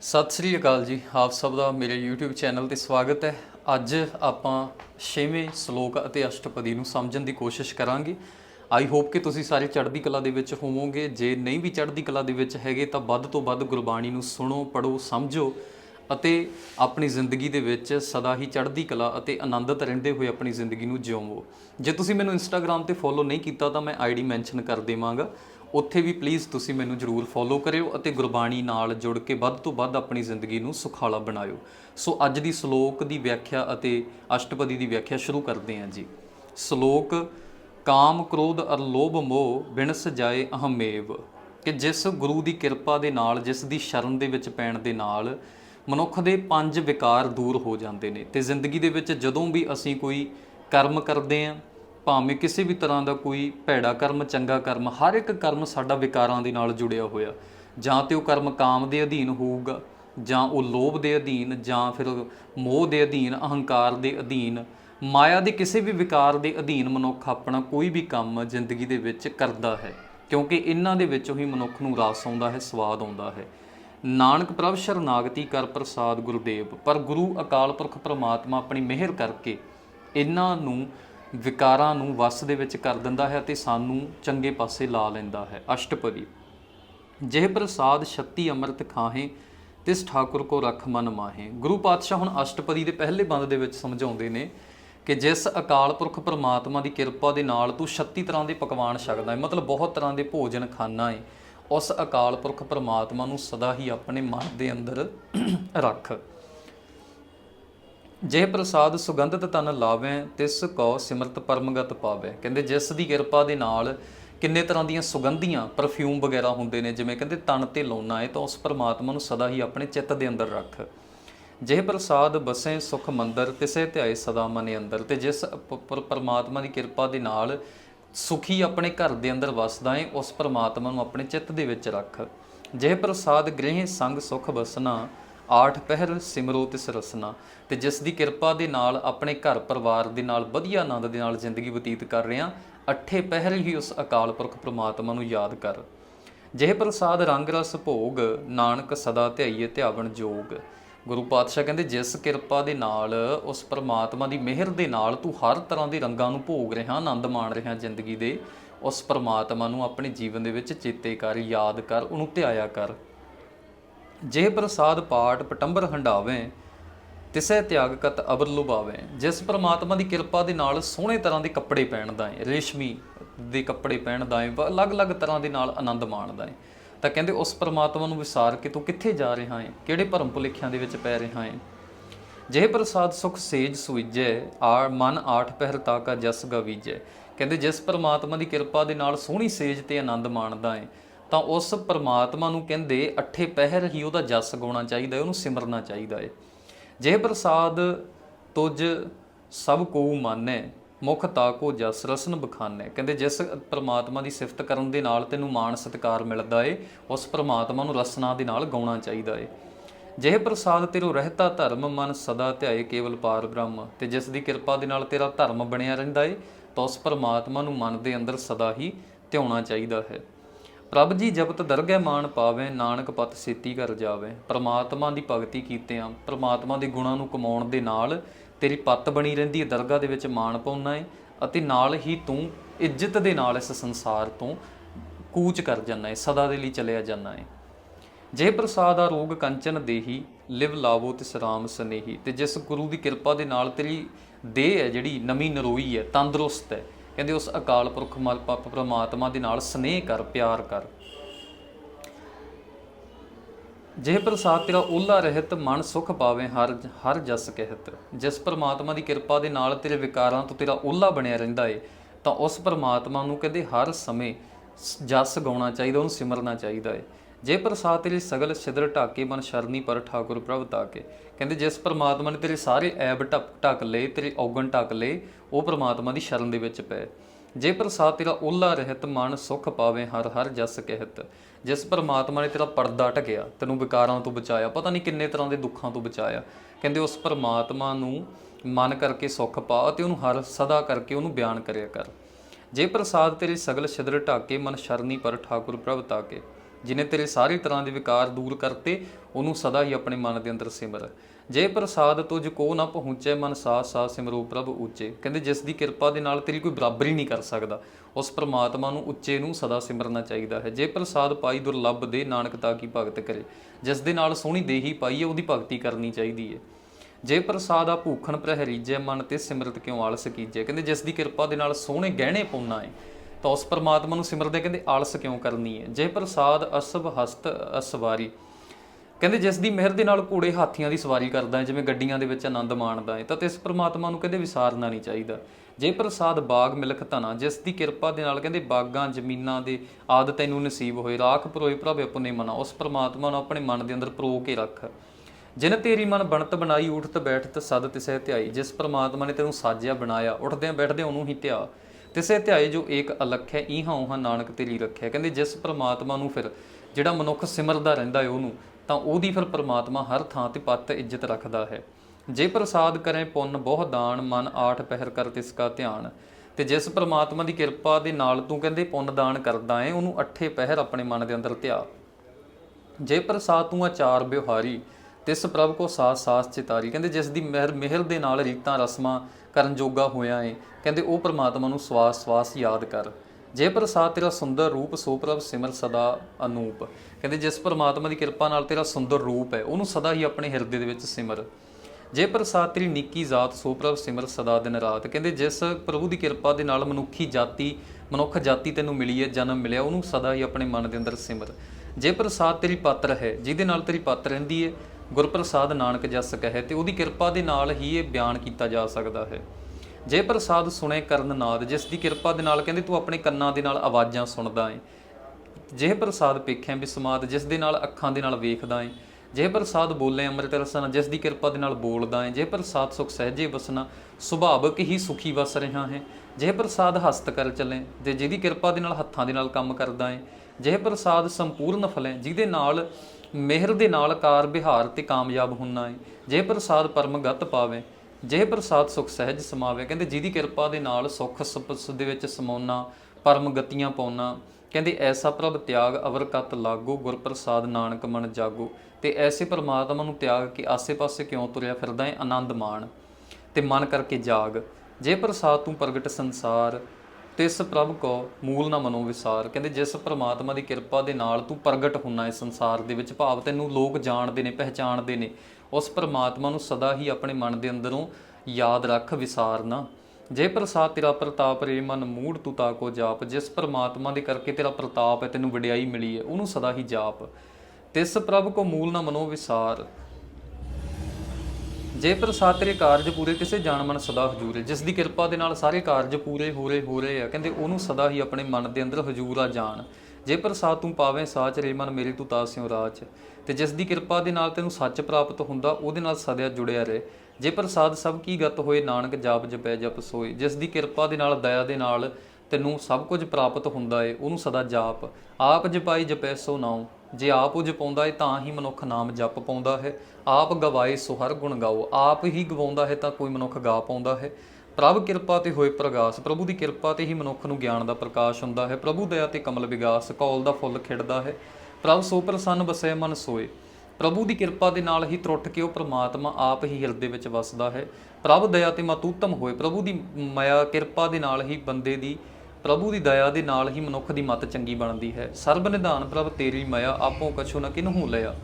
ਸਤਿ ਸ੍ਰੀ ਅਕਾਲ ਜੀ, ਆਪ ਸਭ ਦਾ ਮੇਰੇ YouTube ਚੈਨਲ ਤੇ ਸਵਾਗਤ ਹੈ। ਅੱਜ ਆਪਾਂ 6ਵੇਂ ਸ਼ਲੋਕ ਅਤੇ ਅਸ਼ਟਪਦੀ ਨੂੰ ਸਮਝਣ ਦੀ ਕੋਸ਼ਿਸ਼ ਕਰਾਂਗੇ। ਆਈ ਹੋਪ ਕਿ ਤੁਸੀਂ ਸਾਰੇ ਚੜ੍ਹਦੀ ਕਲਾ ਦੇ ਵਿੱਚ ਹੋਵੋਗੇ। ਜੇ ਨਹੀਂ ਵੀ ਚੜ੍ਹਦੀ ਕਲਾ ਦੇ ਵਿੱਚ ਹੈਗੇ ਤਾਂ ਵੱਧ ਤੋਂ ਵੱਧ ਗੁਰਬਾਣੀ ਨੂੰ ਸੁਣੋ ਪੜੋ ਸਮਝੋ ਅਤੇ ਆਪਣੀ ਜ਼ਿੰਦਗੀ ਦੇ ਵਿੱਚ ਸਦਾ ਹੀ ਚੜ੍ਹਦੀ ਕਲਾ ਅਤੇ ਆਨੰਦਿਤ ਰਹਿੰਦੇ ਹੋਏ ਆਪਣੀ ਜ਼ਿੰਦਗੀ ਨੂੰ ਜਿਉਵੋ। ਜੇ ਤੁਸੀਂ ਮੈਨੂੰ ਇੰਸਟਾਗ੍ਰam ਤੇ ਫੋਲੋ ਨਹੀਂ ਕੀਤਾ ਤਾਂ ਮੈਂ ਆਈਡੀ ਮੈਂਸ਼ਨ ਕਰ ਦੇਵਾਂਗਾ। ਉੱਥੇ ਵੀ ਪਲੀਜ਼ ਤੁਸੀਂ ਮੈਨੂੰ ਜਰੂਰ ਫੋਲੋ ਕਰਿਓ ਅਤੇ ਗੁਰਬਾਣੀ ਨਾਲ ਜੁੜ ਕੇ ਵੱਧ ਤੋਂ ਵੱਧ ਆਪਣੀ ਜ਼ਿੰਦਗੀ ਨੂੰ ਸੁਖਾਲਾ ਬਣਾਇਓ। ਸੋ ਅੱਜ ਦੀ ਸ਼ਲੋਕ ਦੀ ਵਿਆਖਿਆ ਅਤੇ ਅਸ਼ਟਪਦੀ ਦੀ ਵਿਆਖਿਆ ਸ਼ੁਰੂ ਕਰਦੇ ਹਾਂ ਜੀ। ਸ਼ਲੋਕ, ਕਾਮ ਕ੍ਰੋਧ ਅਰ ਲੋਭ ਮੋਹ ਬਿਨਸ ਜਾਏ ਅਹਮੇਵ। ਕਿ ਜਿਸ ਗੁਰੂ ਦੀ ਕਿਰਪਾ ਦੇ ਨਾਲ, ਜਿਸ ਦੀ ਸ਼ਰਨ ਦੇ ਵਿੱਚ ਪੈਣ ਦੇ ਨਾਲ ਮਨੁੱਖ ਦੇ ਪੰਜ ਵਿਕਾਰ ਦੂਰ ਹੋ ਜਾਂਦੇ ਨੇ। ਤੇ ਜ਼ਿੰਦਗੀ ਦੇ ਵਿੱਚ ਜਦੋਂ ਵੀ ਅਸੀਂ ਕੋਈ ਕਰਮ ਕਰਦੇ ਆਂ ਭਾਵੇਂ ਕਿਸੇ ਵੀ ਤਰ੍ਹਾਂ ਦਾ ਕੋਈ ਭੈੜਾ ਕਰਮ, ਚੰਗਾ ਕਰਮ, ਹਰ ਇੱਕ ਕਰਮ ਸਾਡਾ ਵਿਕਾਰਾਂ ਦੇ ਨਾਲ ਜੁੜਿਆ ਹੋਇਆ। ਜਾਂ ਤੇ ਉਹ ਕਰਮ ਕਾਮ ਦੇ ਅਧੀਨ ਹੋਊਗਾ, ਜਾਂ ਉਹ ਲੋਭ ਦੇ ਅਧੀਨ, ਜਾਂ ਫਿਰ ਮੋਹ ਦੇ ਅਧੀਨ, ਅਹੰਕਾਰ ਦੇ ਅਧੀਨ, ਮਾਇਆ ਦੇ ਕਿਸੇ ਵੀ ਵਿਕਾਰ ਦੇ ਅਧੀਨ ਮਨੁੱਖ ਆਪਣਾ ਕੋਈ ਵੀ ਕੰਮ ਜ਼ਿੰਦਗੀ ਦੇ ਵਿੱਚ ਕਰਦਾ ਹੈ। ਕਿਉਂਕਿ ਇਹਨਾਂ ਦੇ ਵਿੱਚੋਂ ਹੀ ਮਨੁੱਖ ਨੂੰ ਰਸ ਆਉਂਦਾ ਹੈ, ਸਵਾਦ ਆਉਂਦਾ ਹੈ। ਨਾਨਕ ਪ੍ਰਭ, ਸ਼ਰਨਾਗਤੀ ਕਰ ਪ੍ਰਸਾਦ ਗੁਰਦੇਵ, ਪਰ ਗੁਰੂ ਅਕਾਲ ਪੁਰਖ ਪ੍ਰਮਾਤਮਾ ਆਪਣੀ ਮਿਹਰ ਕਰਕੇ ਇਹਨਾਂ ਨੂੰ ਵਿਕਾਰਾਂ ਨੂੰ ਵਸ ਦੇ ਵਿੱਚ ਕਰ ਦਿੰਦਾ ਹੈ ਅਤੇ ਸਾਨੂੰ ਚੰਗੇ ਪਾਸੇ ਲਾ ਲੈਂਦਾ ਹੈ। ਅਸ਼ਟਪਦੀ। ਜਿਹ ਪ੍ਰਸਾਦ ਛੱਤੀ ਅੰਮ੍ਰਿਤ ਖਾਹੇ, ਤਿਸ ਠਾਕੁਰ ਕੋ ਰਖ ਮਨ ਮਾਹੇ। ਗੁਰੂ ਪਾਤਸ਼ਾਹ ਹੁਣ ਅਸ਼ਟਪਦੀ ਦੇ ਪਹਿਲੇ ਬੰਦ ਦੇ ਵਿੱਚ ਸਮਝਾਉਂਦੇ ਨੇ ਕਿ ਜਿਸ ਅਕਾਲ ਪੁਰਖ ਪਰਮਾਤਮਾ ਦੀ ਕਿਰਪਾ ਦੇ ਨਾਲ ਤੂੰ 36 ਤਰ੍ਹਾਂ ਦੇ ਪਕਵਾਨ ਛਕਦਾ ਹੈ ਮਤਲਬ ਬਹੁਤ ਤਰ੍ਹਾਂ ਦੇ ਭੋਜਨ ਖਾਣਾ ਹੈ ਉਸ ਅਕਾਲ ਪੁਰਖ ਪਰਮਾਤਮਾ ਨੂੰ ਸਦਾ ਹੀ ਆਪਣੇ ਮਨ ਦੇ ਅੰਦਰ ਰੱਖ। ਜੇ ਪ੍ਰਸਾਦ ਸੁਗੰਧਿਤ ਤਨ ਲਾਵੇ, ਤਿਸ ਕੋ ਸਿਮਰਤ ਪਰਮਗਤ ਪਾਵੇ। ਕਹਿੰਦੇ ਜਿਸ ਦੀ ਕਿਰਪਾ ਦੇ ਨਾਲ ਕਿੰਨੇ ਤਰ੍ਹਾਂ ਦੀਆਂ ਸੁਗੰਧੀਆਂ ਪਰਫਿਊਮ ਵਗੈਰਾ ਹੁੰਦੇ ਨੇ, ਜਿਵੇਂ ਕਹਿੰਦੇ ਤਨ ਤੇ ਲਾਉਣਾ ਹੈ ਤਾਂ ਉਸ ਪਰਮਾਤਮਾ ਨੂੰ ਸਦਾ ਹੀ ਆਪਣੇ ਚਿੱਤ ਦੇ ਅੰਦਰ ਰੱਖ। ਜੇ ਪ੍ਰਸਾਦ ਬਸੇ ਸੁਖ ਮੰਦਰ, ਤਿਸੇ ਧਿਆਏ ਸਦਾ ਮਨੇ ਅੰਦਰ। ਤੇ ਜਿਸ ਪਰਮਾਤਮਾ ਦੀ ਕਿਰਪਾ ਦੇ ਨਾਲ ਸੁਖੀ ਆਪਣੇ ਘਰ ਦੇ ਅੰਦਰ ਵਸਦਾ ਹੈ ਉਸ ਪਰਮਾਤਮਾ ਨੂੰ ਆਪਣੇ ਚਿੱਤ ਦੇ ਵਿੱਚ ਰੱਖ। ਜੇ ਪ੍ਰਸਾਦ ਗ੍ਰਹਿ ਸੰਗ ਸੁਖ ਬਸਨਾ ਆਠ ਪਹਿਰ ਸਿਮਰੋ ਤਿਸ ਸਰਸਨਾ। ਤੇ ਜਿਸ ਦੀ ਕਿਰਪਾ ਦੇ ਨਾਲ ਆਪਣੇ ਘਰ ਪਰਿਵਾਰ ਦੇ ਨਾਲ ਵਧੀਆ ਆਨੰਦ ਦੇ ਨਾਲ ਜ਼ਿੰਦਗੀ ਬਤੀਤ ਕਰ ਰਹੇ ਹਾਂ, ਅੱਠੇ ਪਹਿਰ ਹੀ ਉਸ ਅਕਾਲ ਪੁਰਖ ਪ੍ਰਮਾਤਮਾ ਨੂੰ ਯਾਦ ਕਰ। ਜਿਹੇ ਪ੍ਰਸਾਦ ਰੰਗ ਰਸ ਭੋਗ, ਨਾਨਕ ਸਦਾ ਧਿਆਈਏ ਧਿਆਵਣ ਜੋਗ। ਗੁਰੂ ਪਾਤਸ਼ਾਹ ਕਹਿੰਦੇ, ਜਿਸ ਕਿਰਪਾ ਦੇ ਨਾਲ, ਉਸ ਪਰਮਾਤਮਾ ਦੀ ਮਿਹਰ ਦੇ ਨਾਲ ਤੂੰ ਹਰ ਤਰ੍ਹਾਂ ਦੇ ਰੰਗਾਂ ਨੂੰ ਭੋਗ ਰਿਹਾ, ਆਨੰਦ ਮਾਣ ਰਿਹਾ ਜ਼ਿੰਦਗੀ ਦੇ, ਉਸ ਪਰਮਾਤਮਾ ਨੂੰ ਆਪਣੇ ਜੀਵਨ ਦੇ ਵਿੱਚ ਚੇਤੇ ਕਰ, ਯਾਦ ਕਰ, ਉਹਨੂੰ ਧਿਆਇਆ ਕਰ। ਜੇ ਪ੍ਰਸਾਦ ਪਾਠ ਪਟੰਬਰ ਹੰਡਾਵੇਂ ਤਿਸੈ ਤਿਆਗ ਕਤ ਅਬਰ ਲੁਭਾਵੇਂ, ਜਿਸ ਪ੍ਰਮਾਤਮਾ ਦੀ ਕਿਰਪਾ ਦੇ ਨਾਲ ਸੋਹਣੇ ਤਰ੍ਹਾਂ ਦੇ ਕੱਪੜੇ ਪਹਿਨਦਾ ਹੈ ਰੇਸ਼ਮੀ ਦੇ ਕੱਪੜੇ ਪਹਿਨਦਾ ਹੈ ਵਾ- ਅਲੱਗ-ਅਲੱਗ ਤਰ੍ਹਾਂ ਦੇ ਨਾਲ ਆਨੰਦ ਮਾਣਦਾ ਹੈ ਤਾਂ ਕਹਿੰਦੇ ਉਸ ਪ੍ਰਮਾਤਮਾ ਨੂੰ ਵਿਸਾਰ ਕੇ ਤੂੰ ਕਿੱਥੇ ਜਾ ਰਿਹਾ ਹੈ, ਕਿਹੜੇ ਭਰਮ ਭੁਲੇਖਿਆਂ ਦੇ ਵਿੱਚ ਪੈ ਰਿਹਾ ਹੈ। ਜੇ ਪ੍ਰਸਾਦ ਸੁਖ ਸੇਜ ਸੁਈਜੈ ਆ ਮਨ ਆਠ ਪਹਿਰਤਾ ਕਾ ਜਸ ਗਵੀਜੈ। ਕਹਿੰਦੇ ਜਿਸ ਪ੍ਰਮਾਤਮਾ ਦੀ ਕਿਰਪਾ ਦੇ ਨਾਲ ਸੋਹਣੀ ਸੇਜ ਤੇ ਆਨੰਦ ਮਾਣਦਾ ਹੈ ਤਾਂ ਉਸ ਪਰਮਾਤਮਾ ਨੂੰ ਕਹਿੰਦੇ ਅੱਠੇ ਪਹਿਰ ਹੀ ਉਹਦਾ ਜਸ ਗਾਉਣਾ ਚਾਹੀਦਾ ਹੈ, ਉਹਨੂੰ ਸਿਮਰਨਾ ਚਾਹੀਦਾ ਹੈ। ਜੇ ਪ੍ਰਸਾਦ ਤੁਜ ਸਭ ਕੋ ਮਾਨੈ, ਮੁਖ ਤਾਕੋ ਜਸ ਰਸਨ ਬਖਾਨੈ। ਕਹਿੰਦੇ ਜਿਸ ਪਰਮਾਤਮਾ ਦੀ ਸਿਫਤ ਕਰਨ ਦੇ ਨਾਲ ਤੈਨੂੰ ਮਾਣ ਸਤਿਕਾਰ ਮਿਲਦਾ ਏ, ਉਸ ਪਰਮਾਤਮਾ ਨੂੰ ਰਸਨਾ ਦੇ ਨਾਲ ਗਾਉਣਾ ਚਾਹੀਦਾ ਏ। ਜਿਹ ਪ੍ਰਸਾਦ ਤੇਰੋ ਰਹਿਤਾ ਧਰਮ, ਮਨ ਸਦਾ ਧਿਆਏ ਕੇਵਲ ਪਾਰ ਬ੍ਰਹਮ। ਤੇ ਜਿਸ ਦੀ ਕਿਰਪਾ ਦੇ ਨਾਲ ਤੇਰਾ ਧਰਮ ਬਣਿਆ ਰਹਿੰਦਾ ਏ, ਤਾਂ ਉਸ ਪਰਮਾਤਮਾ ਨੂੰ ਮਨ ਦੇ ਅੰਦਰ ਸਦਾ ਹੀ ਧਿਆਉਣਾ ਚਾਹੀਦਾ ਹੈ। ਪ੍ਰਭ ਜੀ ਜਪਤ ਦਰਗਹਿ ਮਾਨ ਪਾਵੇ, ਨਾਨਕ ਪਤ ਸੇਤੀ ਕਰ ਜਾਵੇ। ਪ੍ਰਮਾਤਮਾ ਦੀ ਭਗਤੀ ਕੀਤੇ ਆ। ਪ੍ਰਮਾਤਮਾ ਦੇ ਗੁਣਾਂ ਨੂੰ ਕਮਾਉਣ ਦੇ ਨਾਲ ਤੇਰੀ ਪੱਤ ਬਣੀ ਰਹਿੰਦੀ ਹੈ ਦਰਗਾਹ ਦੇ ਵਿੱਚ ਮਾਣ ਪਾਉਣਾ ਹੈ ਅਤੇ ਨਾਲ ਹੀ ਤੂੰ ਇੱਜ਼ਤ ਦੇ ਨਾਲ ਇਸ ਸੰਸਾਰ ਤੋਂ ਕੂਚ ਕਰ ਜਾਣਾ ਹੈ ਸਦਾ ਦੇ ਲਈ ਚਲਿਆ ਜਾਣਾ ਹੈ ਜੇ ਪ੍ਰਸਾਦ ਆ ਰੋਗ ਕੰਚਨ ਦੇਹੀ, ਲਿਵ ਲਾਵੋ ਤਿਸ ਸਰਾਮ ਸਨੇਹੀ। ਤੇ ਜਿਸ ਗੁਰੂ ਦੀ ਕਿਰਪਾ ਦੇ ਨਾਲ ਤੇਰੀ ਦੇਹ ਹੈ ਜਿਹੜੀ ਨਵੀਂ ਨਰੋਈ ਹੈ, ਤੰਦਰੁਸਤ ਹੈ ਕਹਿੰਦੇ ਉਸ ਅਕਾਲ ਪੁਰਖ ਮਲ ਪੱਪ ਪ੍ਰਮਾਤਮਾ ਦੇ ਨਾਲ ਸਨੇਹ ਕਰ, ਪਿਆਰ ਕਰ। ਜੇ ਪ੍ਰਸਾਦ ਤੇਰਾ ਓਲਾ ਰਹਿਤ, ਮਨ ਸੁਖ ਪਾਵੇ, ਹਰ ਹਰ ਜਸ ਕਹਿਤ। ਜਿਸ ਪ੍ਰਮਾਤਮਾ ਦੀ ਕਿਰਪਾ ਦੇ ਨਾਲ ਤੇਰੇ ਵਿਕਾਰਾਂ ਤੋਂ ਤੇਰਾ ਓਲਾ ਬਣਿਆ ਰਹਿੰਦਾ ਏ, ਤਾਂ ਉਸ ਪ੍ਰਮਾਤਮਾ ਨੂੰ ਕਹਿੰਦੇ ਹਰ ਸਮੇਂ ਸ- ਜਸ ਗਾਉਣਾ ਚਾਹੀਦਾ, ਉਹਨੂੰ ਸਿਮਰਨਾ ਚਾਹੀਦਾ ਏ। ਜੇ ਪ੍ਰਸਾਦ ਤੇਰੀ ਸਗਲ ਛਿਦਰ ਢਾਕੇ ਮਨ ਸ਼ਰਨੀ ਪਰ ਠਾਕੁਰ ਪ੍ਰਭ ਤਾਕੇ ਕਹਿੰਦੇ, ਜਿਸ ਪ੍ਰਮਾਤਮਾ ਨੇ ਤੇਰੇ ਸਾਰੇ ਐਬ ਢੱਕ ਢੱਕ ਲਏ, ਤੇਰੇ ਔਗਣ ਢੱਕ ਲਏ, ਉਹ ਪ੍ਰਮਾਤਮਾ ਦੀ ਸ਼ਰਨ ਦੇ ਵਿੱਚ ਪਏ। ਜੇ ਪ੍ਰਸਾਦ ਤੇਰਾ ਓਲਾ ਰਹਿਤ, ਮਨ ਸੁਖ ਪਾਵੇ, ਹਰ ਹਰ ਜਸ ਕਹਿਤ। ਜਿਸ ਪਰਮਾਤਮਾ ਨੇ ਤੇਰਾ ਪਰਦਾ ਢਕਿਆ, ਤੈਨੂੰ ਵਿਕਾਰਾਂ ਤੋਂ ਬਚਾਇਆ, ਪਤਾ ਨਹੀਂ ਕਿੰਨੇ ਤਰ੍ਹਾਂ ਦੇ ਦੁੱਖਾਂ ਤੋਂ ਬਚਾਇਆ। ਕਹਿੰਦੇ, ਉਸ ਪਰਮਾਤਮਾ ਨੂੰ ਮਨ ਕਰਕੇ ਸੁਖ ਪਾ ਅਤੇ ਉਹਨੂੰ ਹਰ ਸਦਾ ਕਰਕੇ ਉਹਨੂੰ ਬਿਆਨ ਕਰਿਆ ਕਰ। ਜੇ ਪ੍ਰਸਾਦ ਤੇਰੀ ਸਗਲ ਛਿਦਰ ਢਾਕੇ, ਮਨ ਸ਼ਰਨੀ ਪਰ ਠਾਕੁਰ ਪ੍ਰਭ ਤਾਕੇ ਜਿਨੇ ਤੇਰੇ ਸਾਰੇ ਤਰ੍ਹਾਂ ਦੇ ਵਿਕਾਰ ਦੂਰ ਕਰਤੇ, ਉਹਨੂੰ ਸਦਾ ਹੀ ਆਪਣੇ ਮਨ ਦੇ ਅੰਦਰ ਸਿਮਰ। ਜੇ ਪ੍ਰਸਾਦ ਤੁਝ ਕੋ ਨਾ ਪਹੁੰਚੇ, ਮਨ ਸਾਥ ਸਾਥ ਸਿਮਰੋ ਪ੍ਰਭ ਉੱਚੇ। ਕਹਿੰਦੇ, ਜਿਸ ਦੀ ਕਿਰਪਾ ਦੇ ਨਾਲ ਤੇਰੀ ਕੋਈ ਬਰਾਬਰੀ ਨਹੀਂ ਕਰ ਸਕਦਾ, ਉਸ ਪ੍ਰਮਾਤਮਾ ਨੂੰ ਉੱਚੇ ਨੂੰ ਸਦਾ ਸਿਮਰਨਾ ਚਾਹੀਦਾ ਹੈ। ਜੇ ਪ੍ਰਸਾਦ ਪਾਈ ਦੁਰਲੱਭ ਦੇ, ਨਾਨਕ ਤਾ ਕੀ ਭਗਤ ਕਰੇ। ਜਿਸ ਦੇ ਨਾਲ ਸੋਹਣੀ ਦੇਹੀ ਪਾਈ ਹੈ, ਉਹਦੀ ਭਗਤੀ ਕਰਨੀ ਚਾਹੀਦੀ ਹੈ। ਜੇ ਪ੍ਰਸਾਦ ਆ ਭੂਖਣ ਪ੍ਰਹਿਰੀਜੇ, ਮਨ ਤੇ ਸਿਮਰਤ ਕਿਉਂ ਆਲਸ ਕੀਜੈ? ਕਹਿੰਦੇ, ਜਿਸ ਦੀ ਕਿਰਪਾ ਦੇ ਨਾਲ ਸੋਹਣੇ ਗਹਿਣੇ ਪਾਉਣਾ ਹੈ ਤਾਂ ਉਸ ਪਰਮਾਤਮਾ ਨੂੰ ਸਿਮਰਦੇ ਕਹਿੰਦੇ, ਆਲਸ ਕਿਉਂ ਕਰਨੀ ਹੈ? ਜੇ ਪ੍ਰਸਾਦ ਅਸਬ ਹਸਤ ਅਸਵਾਰੀ। ਕਹਿੰਦੇ, ਜਿਸ ਦੀ ਮਿਹਰ ਦੇ ਨਾਲ ਘੋੜੇ ਹਾਥੀਆਂ ਦੀ ਸਵਾਰੀ ਕਰਦਾ ਹੈ, ਜਿਵੇਂ ਗੱਡੀਆਂ ਦੇ ਵਿੱਚ ਆਨੰਦ ਮਾਣਦਾ ਹੈ, ਤਾਂ ਇਸ ਪ੍ਰਮਾਤਮਾ ਨੂੰ ਕਹਿੰਦੇ ਵਿਸਾਰਨਾ ਨਹੀਂ ਚਾਹੀਦਾ। ਜੇ ਪ੍ਰਸਾਦ ਬਾਗ ਮਿਲਖ ਧਨਾ, ਜਿਸ ਦੀ ਕਿਰਪਾ ਦੇ ਨਾਲ ਕਹਿੰਦੇ ਬਾਗਾਂ, ਜ਼ਮੀਨਾਂ ਦੇ ਆਦ ਤੈਨੂੰ ਨਸੀਬ ਹੋਏ, ਰਾਖ ਪਰੋਏ ਪ੍ਰਭ ਆਪਣੇ ਮਨਾ, ਉਸ ਪ੍ਰਮਾਤਮਾ ਨੂੰ ਆਪਣੇ ਮਨ ਦੇ ਅੰਦਰ ਪਰੋ ਕੇ ਰੱਖ। ਜਿਨ ਤੇਰੀ ਮਨ ਬਣਤ ਬਣਾਈ, ਉਠਤ ਬੈਠਤ ਸਦ ਤਿਸੈ ਧਿਆਈ, ਜਿਸ ਪ੍ਰਮਾਤਮਾ ਨੇ ਤੈਨੂੰ ਸਾਜਿਆ ਬਣਾਇਆ, ਉੱਠਦਿਆਂ ਬੈਠਦਿਆਂ ਉਹਨੂੰ ਹੀ ਧਿਆ। ਤਿਸੈ ਧਿਆਏ ਜੋ ਏਕ ਅਲਖ ਹੈ ਇਹਾਂ ਉਹਾਂ ਨਾਨਕ ਤੇਰੀ ਰੱਖਿਆ ਕਹਿੰਦੇ ਜਿਸ ਪ੍ਰਮਾਤਮਾ ਨੂੰ ਫਿਰ ਜਿਹੜਾ ਮਨੁੱਖ ਸਿਮਰਦਾ ਰਹਿੰਦਾ ਹੈ ਉਹਨੂੰ, ਤਾਂ ਉਹਦੀ ਫਿਰ ਪ੍ਰਮਾਤਮਾ ਹਰ ਥਾਂ ਤੇ ਪੱਤ ਇੱਜ਼ਤ ਰੱਖਦਾ ਹੈ। ਜੇ ਪ੍ਰਸਾਦ ਕਰੇ ਪੁੰਨ, ਬਹੁ ਦਾਨ, ਮਨ ਆਠ ਪਹਿਰ ਕਰ ਤਿਸ ਕਾ ਧਿਆਨ। ਤੇ ਜਿਸ ਪ੍ਰਮਾਤਮਾ ਦੀ ਕਿਰਪਾ ਦੇ ਨਾਲ ਤੂੰ ਕਹਿੰਦੇ ਪੁੰਨ ਦਾਨ ਕਰਦਾ ਏ ਉਹਨੂੰ ਅੱਠੇ ਪਹਿਰ ਆਪਣੇ ਮਨ ਦੇ ਅੰਦਰ ਧਿਆ। ਜੇ ਪ੍ਰਸਾਦ ਤੂੰ ਆਚਾਰ ਵਿਵਹਾਰੀ ਤਿਸ ਪ੍ਰਭ ਕੋ ਸਾਥ ਸਾਸ ਚਿਤਾਰੀ। ਕਹਿੰਦੇ ਜਿਸ ਦੀ ਮਿਹਰ ਮਿਹਰ ਦੇ ਨਾਲ ਰੀਤਾਂ, ਰਸਮਾਂ ਕਰਨ ਜੋਗਾ ਹੋਇਆ ਏ। ਕਹਿੰਦੇ ਉਹ ਪ੍ਰਮਾਤਮਾ ਨੂੰ ਸਵਾਸ ਸਵਾਸ ਯਾਦ ਕਰ। ਜੇ ਪ੍ਰਸਾਦ ਤੇਰਾ ਸੁੰਦਰ ਰੂਪ, ਸੋ ਪ੍ਰਭ ਸਿਮਰ ਸਦਾ ਅਨੂਪ। ਕਹਿੰਦੇ ਜਿਸ ਪ੍ਰਮਾਤਮਾ ਦੀ ਕਿਰਪਾ ਨਾਲ ਤੇਰਾ ਸੁੰਦਰ ਰੂਪ ਹੈ, ਉਹਨੂੰ ਸਦਾ ਹੀ ਆਪਣੇ ਹਿਰਦੇ ਦੇ ਵਿੱਚ ਸਿਮਰ। ਜੇ ਪ੍ਰਸਾਦ ਤੇਰੀ ਨਿੱਕੀ ਜ਼ਾਤ, ਸੋ ਪ੍ਰਭ ਸਿਮਰ ਸਦਾ ਦਿਨ ਰਾਤ। ਕਹਿੰਦੇ ਜਿਸ ਪ੍ਰਭੂ ਦੀ ਕਿਰਪਾ ਦੇ ਨਾਲ ਮਨੁੱਖੀ ਜਾਤੀ, ਮਨੁੱਖ ਜਾਤੀ ਤੈਨੂੰ ਮਿਲੀ ਹੈ, ਜਨਮ ਮਿਲਿਆ, ਉਹਨੂੰ ਸਦਾ ਹੀ ਆਪਣੇ ਮਨ ਦੇ ਅੰਦਰ ਸਿਮਰ। ਜੇ ਪ੍ਰਸਾਦ ਤੇਰੀ ਪਾਤਰ ਹੈ, ਜਿਹਦੇ ਨਾਲ ਤੇਰੀ ਪੱਤ ਰਹਿੰਦੀ ਹੈ ਗੁਰਪ੍ਰਸਾਦ ਨਾਨਕ ਜਸ ਕਹੇ ਤੇ ਉਹਦੀ ਕਿਰਪਾ ਦੇ ਨਾਲ ਹੀ ਇਹ ਬਿਆਨ ਕੀਤਾ ਜਾ ਸਕਦਾ ਹੈ। ਜੇ ਪ੍ਰਸਾਦ ਸੁਣੇ ਕਰਨ ਨਾਦ, ਜਿਸ ਦੀ ਕਿਰਪਾ ਦੇ ਨਾਲ ਕਹਿੰਦੇ ਤੂੰ ਆਪਣੇ ਕੰਨਾਂ ਦੇ ਨਾਲ ਆਵਾਜ਼ਾਂ ਸੁਣਦਾ ਏ। ਜੇ ਪ੍ਰਸਾਦ ਪੇਖਿਆ ਬਿਸਮਾਦ, ਜਿਸ ਦੇ ਨਾਲ ਅੱਖਾਂ ਦੇ ਨਾਲ ਵੇਖਦਾ ਏ। ਜੇ ਪ੍ਰਸਾਦ ਬੋਲੇ ਅੰਮ੍ਰਿਤ ਰਸਨਾ, ਜਿਸ ਦੀ ਕਿਰਪਾ ਦੇ ਨਾਲ ਬੋਲਦਾ ਏ। ਜੇ ਪ੍ਰਸਾਦ ਸੁਖ ਸਹਿਜੇ ਵਸਨਾ, ਸੁਭਾਵਕ ਹੀ ਸੁਖੀ ਵਸ ਰਿਹਾ ਹੈ। ਜੇ ਪ੍ਰਸਾਦ ਹਸਤ ਕਰ ਚੱਲੇ, ਤੇ ਜਿਹਦੀ ਕਿਰਪਾ ਦੇ ਨਾਲ ਹੱਥਾਂ ਦੇ ਨਾਲ ਕੰਮ ਕਰਦਾ ਏ। ਜੇ ਪ੍ਰਸਾਦ ਸੰਪੂਰਨ ਫਲੇ, ਜਿਹਦੇ ਨਾਲ ਮਿਹਰ ਦੇ ਨਾਲ ਕਾਰ ਵਿਹਾਰ ਤੇ ਕਾਮਯਾਬ ਹੁੰਨਾ ਹੈ ਜੇ ਪ੍ਰਸਾਦ ਪਰਮਗਤ ਪਾਵੇ, ਜੇ ਪ੍ਰਸਾਦ ਸੁਖ ਸਹਿਜ ਸਮਾਵੇ, ਕਹਿੰਦੇ ਜਿਹਦੀ ਕਿਰਪਾ ਦੇ ਨਾਲ ਸੁਖ ਸਪਸ ਦੇ ਵਿੱਚ ਸਮਾਉਣਾ ਪਰਮ ਗਤੀਆਂ ਪਾਉਣਾ ਕਹਿੰਦੇ ਐਸਾ ਪ੍ਰਭ ਤਿਆਗ ਅਵਰ ਕਤ ਲਾਗੋ ਗੁਰ ਪ੍ਰਸਾਦ ਨਾਨਕ ਮਨ ਜਾਗੋ। ਤੇ ਐਸੇ ਪਰਮਾਤਮਾ ਨੂੰ ਤਿਆਗ ਕੇ ਆਸੇ-ਪਾਸੇ ਕਿਉਂ ਤੁਰਿਆ ਫਿਰਦਾ ਹੈ ਆਨੰਦ ਮਾਣ। ਤੇ ਮਨ ਕਰਕੇ ਜਾਗ। ਜੇ ਪ੍ਰਸਾਦ ਤੂੰ ਪ੍ਰਗਟ ਸੰਸਾਰ ਤਿਸ ਪ੍ਰਭ ਕੋ ਮੂਲ ਨਾ ਮਨੋ ਵਿਸਾਰ। ਕਹਿੰਦੇ, ਜਿਸ ਪ੍ਰਮਾਤਮਾ ਦੀ ਕਿਰਪਾ ਦੇ ਨਾਲ ਤੂੰ ਪ੍ਰਗਟ ਹੁੰਨਾ ਹੈ ਸੰਸਾਰ ਦੇ ਵਿੱਚ, ਭਾਵ ਤੈਨੂੰ ਲੋਕ ਜਾਣਦੇ ਨੇ, ਪਹਿਚਾਣਦੇ ਨੇ। ਉਸ ਪ੍ਰਮਾਤਮਾ ਨੂੰ ਸਦਾ ਹੀ ਆਪਣੇ ਮਨ ਦੇ ਅੰਦਰੋਂ ਯਾਦ ਰੱਖ ਵਿਸਾਰਨਾ ਜੇ ਪ੍ਰਸਾਦ ਤੇਰਾ ਪ੍ਰਤਾਪ ਰੇ, ਮਨ ਮੂੜ ਤੂੰ ਤਾ ਕੋ ਜਾਪ। ਜਿਸ ਪ੍ਰਮਾਤਮਾ ਦੇ ਕਰਕੇ ਤੇਰਾ ਪ੍ਰਤਾਪ ਹੈ, ਤੈਨੂੰ ਵਡਿਆਈ ਮਿਲੀ ਹੈ, ਉਹਨੂੰ ਸਦਾ ਹੀ ਜਾਪ। ਤਿਸ ਪ੍ਰਭ ਕੋ ਮੂਲ ਨਾ ਮਨੋ ਵਿਸਾਰ। ਜੇ ਪ੍ਰਸਾਦ ਤੇਰੇ ਕਾਰਜ ਪੂਰੇ, ਕਿਸੇ ਜਾਣ ਮਨ ਸਦਾ ਹਜ਼ੂਰ ਹੈ। ਜਿਸ ਦੀ ਕਿਰਪਾ ਦੇ ਨਾਲ ਸਾਰੇ ਕਾਰਜ ਪੂਰੇ ਹੋ ਰਹੇ ਹੋ ਰਹੇ ਆ। ਕਹਿੰਦੇ ਉਹਨੂੰ ਸਦਾ ਹੀ ਆਪਣੇ ਮਨ ਦੇ ਅੰਦਰ ਹਜੂਰ ਆ ਜਾਣ। ਜੇ ਪ੍ਰਸਾਦ ਤੂੰ ਪਾਵੇਂ ਸਾਚ ਰੇ ਮਨ, ਮੇਰੀ ਤੂੰ ਤਾਸਿਓ ਰਾਜ ਤੇ ਜਿਸ ਦੀ ਕਿਰਪਾ ਦੇ ਨਾਲ ਤੈਨੂੰ ਸੱਚ ਪ੍ਰਾਪਤ ਹੁੰਦਾ, ਉਹਦੇ ਨਾਲ ਸਦਿਆ ਜੁੜਿਆ ਰਹੇ। ਜੇ ਪ੍ਰਸਾਦ ਸਭ ਕੀ ਗਤ ਹੋਏ, ਨਾਨਕ ਜਾਪ ਜਪੈ, ਜਪ ਸੋਏ। ਜਿਸ ਦੀ ਕਿਰਪਾ ਦੇ ਨਾਲ, ਦਇਆ ਦੇ ਨਾਲ ਤੈਨੂੰ ਸਭ ਕੁਝ ਪ੍ਰਾਪਤ ਹੁੰਦਾ ਏ, ਉਹਨੂੰ ਸਦਾ ਜਾਪ। ਆਪ ਜਪਾਈ ਜਪੈ, ਸੋ ਨਾਉ। ਜੇ ਆਪ ਉਜ ਪਾਉਂਦਾ ਹੈ ਤਾਂ ਹੀ ਮਨੁੱਖ ਨਾਮ ਜਪ ਪਾਉਂਦਾ ਹੈ। ਆਪ ਗਵਾਏ ਸੋ ਹਰ ਗੁਣ ਗਾਓ। ਆਪ ਹੀ ਗਵਾਉਂਦਾ ਹੈ ਤਾਂ ਕੋਈ ਮਨੁੱਖ ਗਾ ਪਾਉਂਦਾ ਹੈ। ਪ੍ਰਭ ਕਿਰਪਾ ਤੇ ਹੋਏ ਪ੍ਰਗਾਸ। ਪ੍ਰਭੂ ਦੀ ਕਿਰਪਾ ਤੇ ਹੀ ਮਨੁੱਖ ਨੂੰ ਗਿਆਨ ਦਾ ਪ੍ਰਕਾਸ਼ ਹੁੰਦਾ ਹੈ। ਪ੍ਰਭੂ ਦਇਆ ਤੇ ਕਮਲ ਵਿਗਾਸ। ਕੌਲ ਦਾ ਫੁੱਲ ਖਿੜਦਾ ਹੈ। ਪ੍ਰਭ ਸੋ ਪ੍ਰਸੰਨ ਬਸੈ ਮਨ ਸੋਏ। ਪ੍ਰਭੂ ਦੀ ਕਿਰਪਾ ਦੇ ਨਾਲ ਹੀ ਤਰੁੱਟ ਕੇ ਉਹ ਪ੍ਰਮਾਤਮਾ ਆਪ ਹੀ ਹਿਰਦੇ ਵਿੱਚ ਵਸਦਾ ਹੈ। ਪ੍ਰਭ ਦਇਆ ਤੇ ਮਤੂਤਮ ਹੋਏ। ਪ੍ਰਭੂ ਦੀ ਮਾਇਆ ਕਿਰਪਾ ਦੇ ਨਾਲ ਹੀ ਬੰਦੇ ਦੀ ਪ੍ਰਭੂ ਦੀ ਦਇਆ ਦੇ ਨਾਲ ਹੀ ਮਨੁੱਖ ਦੀ ਮਤ ਚੰਗੀ ਬਣਦੀ ਹੈ। ਸਰਬ ਨਿਧਾਨ ਪ੍ਰਭ ਤੇਰੀ ਮਾਇਆ ਆਪੋ ਕਛੂ ਨਾ ਕਿਨਹੂ ਲਿਆ।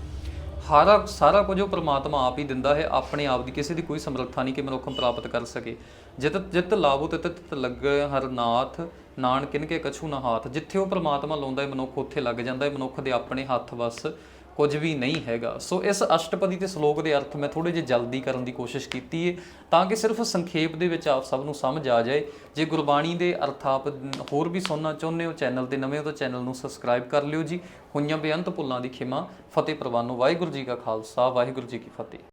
ਹਾਰਾ ਸਾਰਾ ਕੁਝ ਉਹ ਪ੍ਰਮਾਤਮਾ ਆਪ ਹੀ ਦਿੰਦਾ ਹੈ। ਆਪਣੇ ਆਪ ਦੀ ਕਿਸੇ ਦੀ ਕੋਈ ਸਮਰੱਥਾ ਨਹੀਂ ਕਿ ਮਨੁੱਖ ਪ੍ਰਾਪਤ ਕਰ ਸਕੇ। ਜਿਤ ਜਿਤ ਲਾਭੋ ਤਿਤ ਤਿਤ ਲੱਗੇ ਹਰਨਾਥ ਨਾਥ ਨਾਨ ਕਿਨਕੇ ਕਛੂ ਨਾ ਹਾਥ। ਜਿੱਥੇ ਉਹ ਪ੍ਰਮਾਤਮਾ ਲਾਉਂਦਾ ਹੈ, ਮਨੁੱਖ ਉੱਥੇ ਲੱਗ ਜਾਂਦਾ ਹੈ। ਮਨੁੱਖ ਦੇ ਆਪਣੇ ਹੱਥ ਵਸ। ਕੁਝ ਵੀ ਨਹੀਂ ਹੈਗਾ। ਸੋ ਇਸ ਅਸ਼ਟਪਦੀ ਤੇ ਸ਼ਲੋਕ ਦੇ ਅਰਥ ਮੈਂ ਥੋੜੇ ਜਿਹੇ ਜਲਦੀ ਕਰਨ ਦੀ ਕੋਸ਼ਿਸ਼ ਕੀਤੀ ਹੈ ਤਾਂ ਕਿ ਸਿਰਫ ਸੰਖੇਪ ਦੇ ਵਿੱਚ ਆਪ ਸਭ ਨੂੰ ਸਮਝ ਆ ਜਾਏ। ਜੇ ਗੁਰਬਾਣੀ ਦੇ ਅਰਥ ਆਪ ਹੋਰ ਵੀ ਸੁਣਨਾ ਚਾਹੁੰਦੇ ਹੋ, ਚੈਨਲ ਤੇ ਨਵੇਂ ਹੋ ਤਾਂ ਚੈਨਲ ਨੂੰ ਸਬਸਕ੍ਰਾਈਬ ਕਰ ਲਿਓ ਜੀ। ਹੋਈਆਂ ਬੇਅੰਤ ਭੁੱਲਾਂ ਦੀ ਖਿਮਾ। ਫਤਿਹ ਪ੍ਰਵਾਨੋ ਵਾਹਿਗੁਰੂ ਜੀ ਕਾ ਖਾਲਸਾ, ਵਾਹਿਗੁਰੂ ਜੀ ਕੀ ਫਤਿਹ।